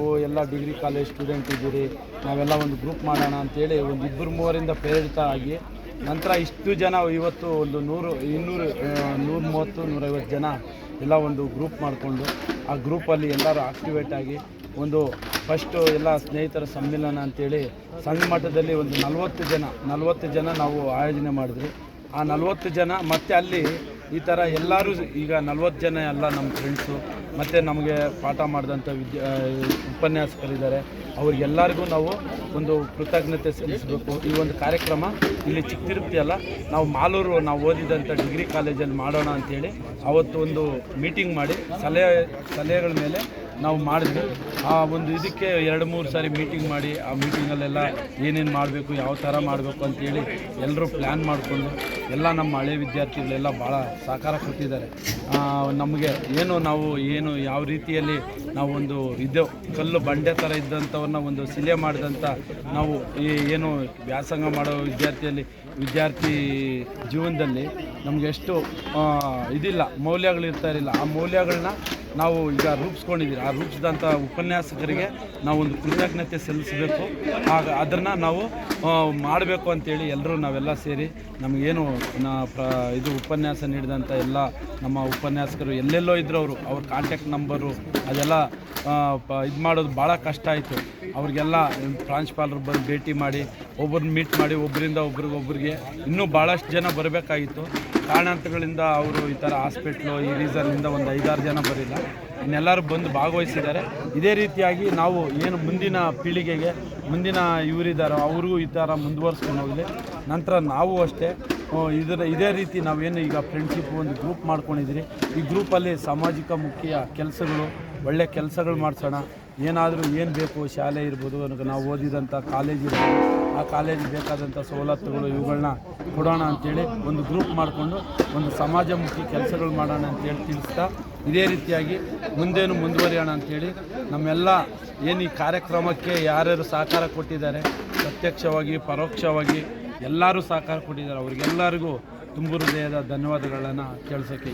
ಎಲ್ಲ degree college student ಇದ್ದೀರಿ, ನಾವೆಲ್ಲ ಒಂದು ಗ್ರೂಪ್ ಮಾಡೋಣ ಅಂತೇಳಿ ಒಂದು ಇಬ್ಬರು ಮೂವರಿಂದ ಪ್ರೇರಿತ ಆಗಿ ನಂತರ ಇಷ್ಟು ಜನ ಇವತ್ತು ಒಂದು ನೂರು, ಇನ್ನೂರು ನೂರ ಮೂವತ್ತು, ನೂರೈವತ್ತು ಜನ ಎಲ್ಲ ಒಂದು ಗ್ರೂಪ್ ಮಾಡಿಕೊಂಡು ಆ ಗ್ರೂಪಲ್ಲಿ ಎಲ್ಲರೂ ಆಕ್ಟಿವೇಟ್ ಆಗಿ ಒಂದು ಫಸ್ಟು ಎಲ್ಲ ಸ್ನೇಹಿತರ ಸಮ್ಮಿಲನ ಅಂತೇಳಿ ಸಂಘ ಮಟ್ಟದಲ್ಲಿ ಒಂದು ನಲವತ್ತು ಜನ ನಲವತ್ತು ಜನ ನಾವು ಆಯೋಜನೆ ಮಾಡಿದ್ವಿ. ಆ ನಲವತ್ತು ಜನ ಮತ್ತೆ ಅಲ್ಲಿ ಈ ಥರ ಎಲ್ಲರೂ ಈಗ ನಲವತ್ತು ಜನ ಎಲ್ಲ ನಮ್ಮ ಫ್ರೆಂಡ್ಸು ಮತ್ತು ನಮಗೆ ಪಾಠ ಮಾಡಿದಂಥ ವಿದ್ಯಾ ಉಪನ್ಯಾಸಕರಿದ್ದಾರೆ. ಅವ್ರಿಗೆಲ್ಲರಿಗೂ ನಾವು ಒಂದು ಕೃತಜ್ಞತೆ ಸಲ್ಲಿಸಬೇಕು. ಈ ಒಂದು ಕಾರ್ಯಕ್ರಮ ಇಲ್ಲಿ ಚಿಕ್ಕ ಅಲ್ಲ ನಾವು ಮಾಲೂರು ನಾವು ಓದಿದಂಥ ಡಿಗ್ರಿ ಕಾಲೇಜಲ್ಲಿ ಮಾಡೋಣ ಅಂಥೇಳಿ ಅವತ್ತು ಒಂದು ಮೀಟಿಂಗ್ ಮಾಡಿ ಸಲಹೆ, ಸಲಹೆಗಳ ಮೇಲೆ ನಾವು ಮಾಡಿದ್ವಿ. ಆ ಒಂದು ಇದಕ್ಕೆ ಎರಡು ಮೂರು ಸಾರಿ ಮೀಟಿಂಗ್ ಮಾಡಿ, ಆ ಮೀಟಿಂಗಲ್ಲೆಲ್ಲ ಏನೇನು ಮಾಡಬೇಕು, ಯಾವ ಥರ ಮಾಡಬೇಕು ಅಂತೇಳಿ ಎಲ್ಲರೂ ಪ್ಲ್ಯಾನ್ ಮಾಡಿಕೊಂಡು ಎಲ್ಲ ನಮ್ಮ ಹಳೆ ವಿದ್ಯಾರ್ಥಿಗಳೆಲ್ಲ ಭಾಳ ಸಹಕಾರ ಕೊಟ್ಟಿದ್ದಾರೆ. ನಮಗೆ ಏನು ನಾವು ಏನು ಯಾವ ರೀತಿಯಲ್ಲಿ ನಾವು ಒಂದು ಇದು ಕಲ್ಲು ಬಂಡೆ ಥರ ಇದ್ದಂಥವನ್ನ ಒಂದು ಸಿಲೆ ಮಾಡಿದಂಥ ನಾವು ಈ ಏನು ವ್ಯಾಸಂಗ ಮಾಡೋ ವಿದ್ಯಾರ್ಥಿಯಲ್ಲಿ ವಿದ್ಯಾರ್ಥಿ ಜೀವನದಲ್ಲಿ ನಮಗೆಷ್ಟು ಇದಿಲ್ಲ, ಮೌಲ್ಯಗಳು ಇರ್ತಾ ಇರಲಿಲ್ಲ. ಆ ಮೌಲ್ಯಗಳನ್ನ ನಾವು ಈಗ ರೂಪಿಸ್ಕೊಂಡಿದ್ದೀವಿ ಆ ರೂಪಿಸಿದಂಥ ಉಪನ್ಯಾಸಕರಿಗೆ ನಾವು ಒಂದು ಕೃತಜ್ಞತೆ ಸಲ್ಲಿಸಬೇಕು. ಆಗ ಅದನ್ನು ನಾವು ಮಾಡಬೇಕು ಅಂತೇಳಿ ಎಲ್ಲರೂ ನಾವೆಲ್ಲ ಸೇರಿ ನಮಗೇನು ಇದು ಉಪನ್ಯಾಸ ನೀಡಿದಂಥ ಎಲ್ಲ ನಮ್ಮ ಉಪನ್ಯಾಸಕರು ಎಲ್ಲೆಲ್ಲೋ ಇದ್ದರು ಅವರು, ಅವ್ರ ಕಾಂಟ್ಯಾಕ್ಟ್ ನಂಬರು ಅದೆಲ್ಲ ಇದು ಮಾಡೋದು ಭಾಳ ಕಷ್ಟ ಆಯಿತು. ಅವ್ರಿಗೆಲ್ಲ ಪ್ರಾಂಶುಪಾಲರು ಬಂದು ಭೇಟಿ ಮಾಡಿ ಒಬ್ಬರನ್ನ ಮೀಟ್ ಮಾಡಿ, ಒಬ್ಬರಿಂದ ಒಬ್ರಿಗೆ ಒಬ್ರಿಗೆ ಇನ್ನೂ ಭಾಳಷ್ಟು ಜನ ಬರಬೇಕಾಗಿತ್ತು. ಕಾರಣಾಂತರಗಳಿಂದ ಅವರು ಈ ಥರ ಹಾಸ್ಪಿಟ್ಲು ಈ ರೀಸನ್ನಿಂದ ಒಂದು ಐದಾರು ಜನ ಬರಲಿಲ್ಲ. ಇನ್ನೆಲ್ಲರೂ ಬಂದು ಭಾಗವಹಿಸಿದ್ದಾರೆ. ಇದೇ ರೀತಿಯಾಗಿ ನಾವು ಏನು ಮುಂದಿನ ಪೀಳಿಗೆಗೆ ಮುಂದಿನ ಇವರಿದ್ದಾರೋ, ಅವ್ರಿಗೂ ಈ ಥರ ಮುಂದುವರ್ಸ್ಕೊಂಡು ಹೋಗಲಿ. ನಂತರ ನಾವು ಅಷ್ಟೇ ಇದರ, ಇದೇ ರೀತಿ ನಾವೇನು ಈಗ ಫ್ರೆಂಡ್ಶಿಪ್ ಒಂದು ಗ್ರೂಪ್ ಮಾಡ್ಕೊಂಡಿದ್ದೀರಿ. ಈ ಗ್ರೂಪಲ್ಲಿ ಸಾಮಾಜಿಕ ಮುಖ್ಯ ಕೆಲಸಗಳು, ಒಳ್ಳೆ ಕೆಲಸಗಳು ಮಾಡಿಸೋಣ. ಏನಾದರೂ ಏನು ಬೇಕು, ಶಾಲೆ ಇರ್ಬೋದು ನಾವು ಓದಿದಂಥ ಕಾಲೇಜ್ ಇರ್ಬೋದು. ಆ ಕಾಲೇಜಿಗೆ ಬೇಕಾದಂಥ ಸವಲತ್ತುಗಳು ಇವುಗಳನ್ನ ಕೊಡೋಣ ಅಂತೇಳಿ ಒಂದು ಗ್ರೂಪ್ ಮಾಡಿಕೊಂಡು ಒಂದು ಸಮಾಜಮುಖಿ ಕೆಲಸಗಳು ಮಾಡೋಣ ಅಂತೇಳಿ ತಿಳಿಸ್ತಾ ಇದೇ ರೀತಿಯಾಗಿ ಮುಂದೇನು ಮುಂದುವರಿಯೋಣ ಅಂತೇಳಿ ನಮ್ಮೆಲ್ಲ ಏನು ಈ ಕಾರ್ಯಕ್ರಮಕ್ಕೆ ಯಾರ್ಯಾರು ಸಹಕಾರ ಕೊಟ್ಟಿದ್ದಾರೆ, ಪ್ರತ್ಯಕ್ಷವಾಗಿ, ಪರೋಕ್ಷವಾಗಿ ಎಲ್ಲರೂ ಸಹಕಾರ ಕೊಟ್ಟಿದ್ದಾರೆ. ಅವ್ರಿಗೆಲ್ಲರಿಗೂ ತುಂಬ ಹೃದಯದ ಧನ್ಯವಾದಗಳನ್ನು ಕೇಳಿಸೋಕ್ಕೆ